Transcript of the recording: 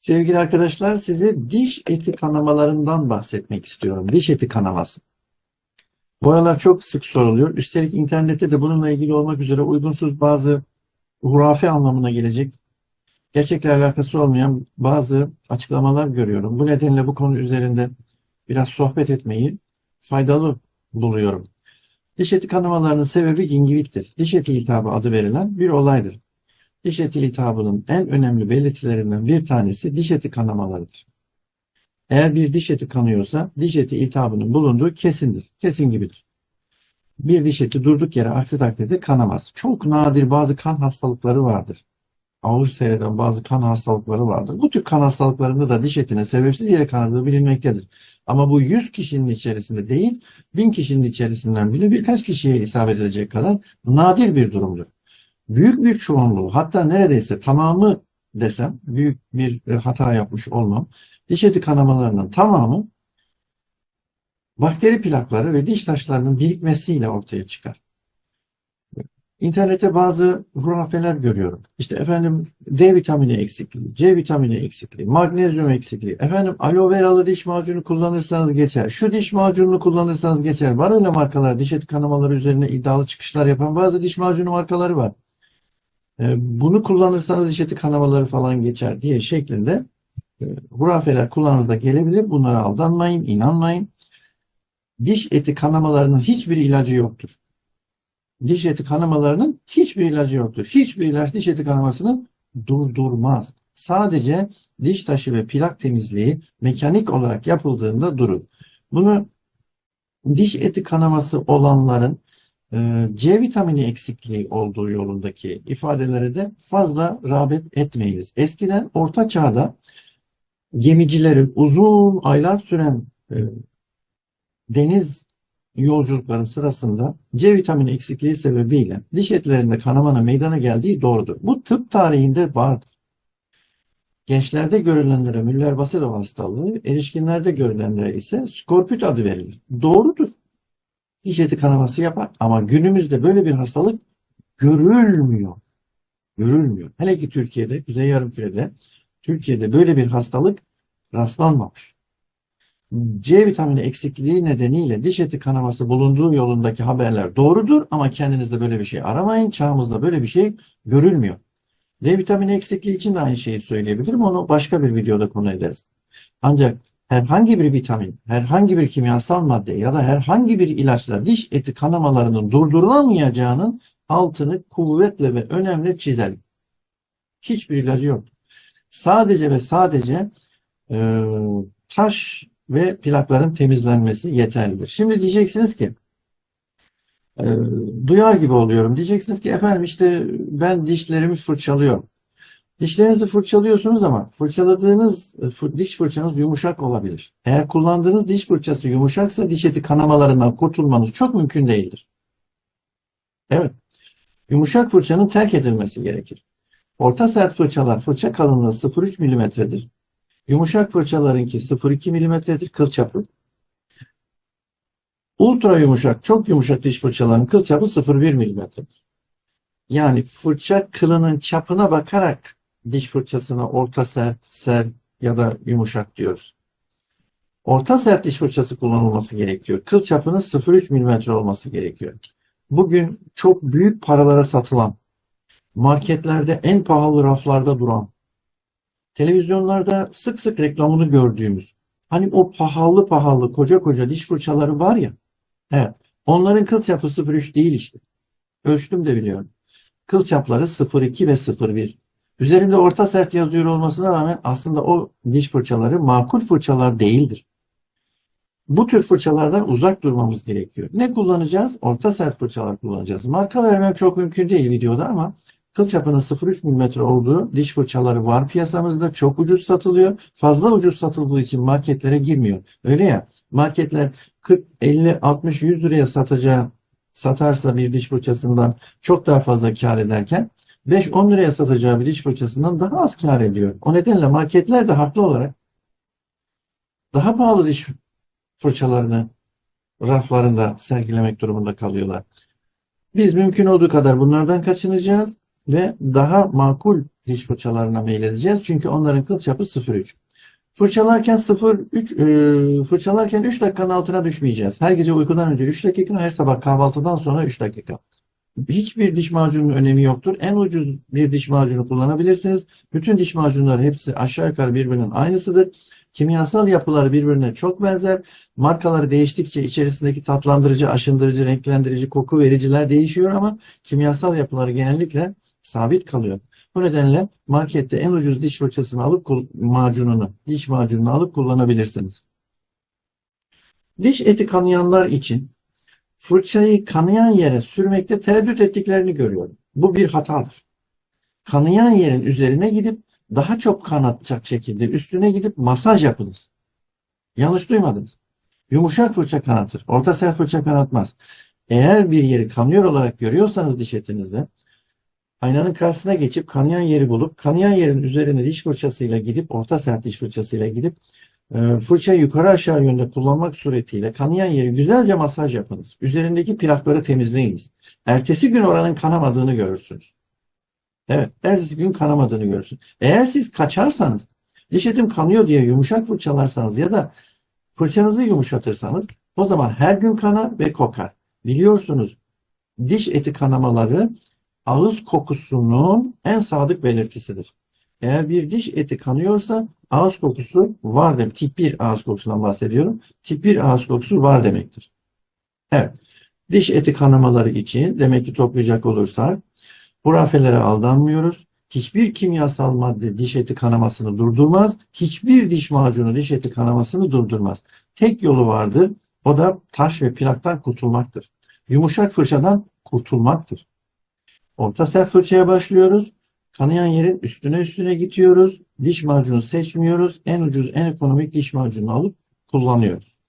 Sevgili arkadaşlar size diş eti kanamalarından bahsetmek istiyorum. Diş eti kanaması. Bu aralar çok sık soruluyor. Üstelik internette de bununla ilgili olmak üzere uygunsuz bazı hurafe anlamına gelecek, gerçekle alakası olmayan bazı açıklamalar görüyorum. Bu nedenle bu konu üzerinde biraz sohbet etmeyi faydalı buluyorum. Diş eti kanamalarının sebebi gingivittir. Diş eti iltihabı adı verilen bir olaydır. Diş eti iltihabının en önemli belirtilerinden bir tanesi diş eti kanamalarıdır. Eğer bir diş eti kanıyorsa diş eti iltihabının bulunduğu kesindir. Kesin gibidir. Bir diş eti durduk yere aksi takdirde kanamaz. Çok nadir bazı kan hastalıkları vardır. Ağır seyreden bazı kan hastalıkları vardır. Bu tür kan hastalıklarında da diş etine sebepsiz yere kanadığı bilinmektedir. Ama bu 100 kişinin içerisinde değil, 1000 kişinin içerisinden bile birkaç kişiye isabet edecek kadar nadir bir durumdur büyük bir çoğunluğu hatta neredeyse tamamı desem büyük bir e, hata yapmış olmam. Diş eti kanamalarının tamamı bakteri plakları ve diş taşlarının birikmesiyle ortaya çıkar. İnternette bazı hurafeler görüyorum. İşte efendim D vitamini eksikliği, C vitamini eksikliği, magnezyum eksikliği. Efendim aloe veralı diş macunu kullanırsanız geçer. Şu diş macununu kullanırsanız geçer. Var öyle markalar diş eti kanamaları üzerine iddialı çıkışlar yapan bazı diş macunu markaları var. E, bunu kullanırsanız diş eti kanamaları falan geçer diye şeklinde e, hurafeler kulağınıza gelebilir. Bunlara aldanmayın, inanmayın. Diş eti kanamalarının hiçbir ilacı yoktur. Diş eti kanamalarının hiçbir ilacı yoktur. Hiçbir ilaç diş eti kanamasını durdurmaz. Sadece diş taşı ve plak temizliği mekanik olarak yapıldığında durur. Bunu diş eti kanaması olanların C vitamini eksikliği olduğu yolundaki ifadelere de fazla rağbet etmeyiniz. Eskiden Orta Çağ'da gemicilerin uzun aylar süren e, deniz yolculukları sırasında C vitamini eksikliği sebebiyle diş etlerinde kanamanın meydana geldiği doğrudur. Bu tıp tarihinde vardır. Gençlerde görülenlere Müller-Basedov hastalığı, erişkinlerde görülenlere ise skorpüt adı verilir. Doğrudur. Diş eti kanaması yapar ama günümüzde böyle bir hastalık görülmüyor. Görülmüyor. Hele ki Türkiye'de, Kuzey Yarımküre'de Türkiye'de böyle bir hastalık rastlanmamış. C vitamini eksikliği nedeniyle diş eti kanaması bulunduğu yolundaki haberler doğrudur ama kendinizde böyle bir şey aramayın. Çağımızda böyle bir şey görülmüyor. D vitamini eksikliği için de aynı şeyi söyleyebilirim. Onu başka bir videoda konu ederiz. Ancak herhangi bir vitamin, herhangi bir kimyasal madde ya da herhangi bir ilaçla diş eti kanamalarının durdurulamayacağının altını kuvvetle ve önemli çizelim. Hiçbir ilacı yok. Sadece ve sadece e, taş ve plakların temizlenmesi yeterlidir. Şimdi diyeceksiniz ki e, duyar gibi oluyorum. Diyeceksiniz ki efendim işte ben dişlerimi fırçalıyorum. Dişlerinizi fırçalıyorsunuz ama fırçaladığınız e, diş fırçanız yumuşak olabilir. Eğer kullandığınız diş fırçası yumuşaksa diş eti kanamalarından kurtulmanız çok mümkün değildir. Evet. Yumuşak fırçanın terk edilmesi gerekir. Orta sert fırçalar fırça kalınlığı 0,3 milimetredir. Yumuşak fırçalarınki 0,2 milimetredir kıl çapı. Ultra yumuşak, çok yumuşak diş fırçalarının kıl çapı 0,1 milimetredir. Yani fırça kılının çapına bakarak diş fırçasına orta sert, sert ya da yumuşak diyoruz. Orta sert diş fırçası kullanılması gerekiyor. Kıl çapının 0,3 mm olması gerekiyor. Bugün çok büyük paralara satılan, marketlerde en pahalı raflarda duran, televizyonlarda sık sık reklamını gördüğümüz, hani o pahalı pahalı koca koca diş fırçaları var ya, evet, onların kıl çapı 0,3 değil işte. Ölçtüm de biliyorum. Kıl çapları 0,2 ve 0,1. Üzerinde orta sert yazıyor olmasına rağmen aslında o diş fırçaları makul fırçalar değildir. Bu tür fırçalardan uzak durmamız gerekiyor. Ne kullanacağız? Orta sert fırçalar kullanacağız. Marka vermem çok mümkün değil videoda ama kıl çapının 0,3 mm olduğu diş fırçaları var piyasamızda. Çok ucuz satılıyor. Fazla ucuz satıldığı için marketlere girmiyor. Öyle ya marketler 40, 50, 60, 100 liraya satacağı satarsa bir diş fırçasından çok daha fazla kar ederken 5-10 liraya satacağı bir diş fırçasından daha az kar ediyor. O nedenle marketler de haklı olarak daha pahalı diş fırçalarını raflarında sergilemek durumunda kalıyorlar. Biz mümkün olduğu kadar bunlardan kaçınacağız ve daha makul diş fırçalarına meyledeceğiz. Çünkü onların kıl çapı 0.3. Fırçalarken 0.3 e, fırçalarken 3 dakikanın altına düşmeyeceğiz. Her gece uykudan önce 3 dakika, her sabah kahvaltıdan sonra 3 dakika. Hiçbir diş macununun önemi yoktur. En ucuz bir diş macunu kullanabilirsiniz. Bütün diş macunları hepsi aşağı yukarı birbirinin aynısıdır. Kimyasal yapıları birbirine çok benzer. Markaları değiştikçe içerisindeki tatlandırıcı, aşındırıcı, renklendirici, koku vericiler değişiyor ama kimyasal yapıları genellikle sabit kalıyor. Bu nedenle markette en ucuz diş fırçasını alıp macununu, diş macununu alıp kullanabilirsiniz. Diş eti kanayanlar için fırçayı kanayan yere sürmekte tereddüt ettiklerini görüyorum. Bu bir hatadır. Kanayan yerin üzerine gidip daha çok kanatacak şekilde üstüne gidip masaj yapınız. Yanlış duymadınız. Yumuşak fırça kanatır. Orta sert fırça kanatmaz. Eğer bir yeri kanıyor olarak görüyorsanız diş etinizde aynanın karşısına geçip kanayan yeri bulup kanayan yerin üzerine diş fırçasıyla gidip orta sert diş fırçasıyla gidip e, fırçayı yukarı aşağı yönde kullanmak suretiyle kanayan yeri güzelce masaj yapınız. Üzerindeki plakları temizleyiniz. Ertesi gün oranın kanamadığını görürsünüz. Evet, ertesi gün kanamadığını görürsünüz. Eğer siz kaçarsanız, diş etim kanıyor diye yumuşak fırçalarsanız ya da fırçanızı yumuşatırsanız o zaman her gün kanar ve kokar. Biliyorsunuz diş eti kanamaları ağız kokusunun en sadık belirtisidir. Eğer bir diş eti kanıyorsa ağız kokusu var demek. Tip 1 ağız kokusundan bahsediyorum. Tip 1 ağız kokusu var demektir. Evet. Diş eti kanamaları için demek ki toplayacak olursak hurafelere aldanmıyoruz. Hiçbir kimyasal madde diş eti kanamasını durdurmaz. Hiçbir diş macunu diş eti kanamasını durdurmaz. Tek yolu vardır. O da taş ve plaktan kurtulmaktır. Yumuşak fırçadan kurtulmaktır. Orta sert fırçaya başlıyoruz. Kanayan yerin üstüne üstüne gidiyoruz. Diş macunu seçmiyoruz. En ucuz, en ekonomik diş macununu alıp kullanıyoruz.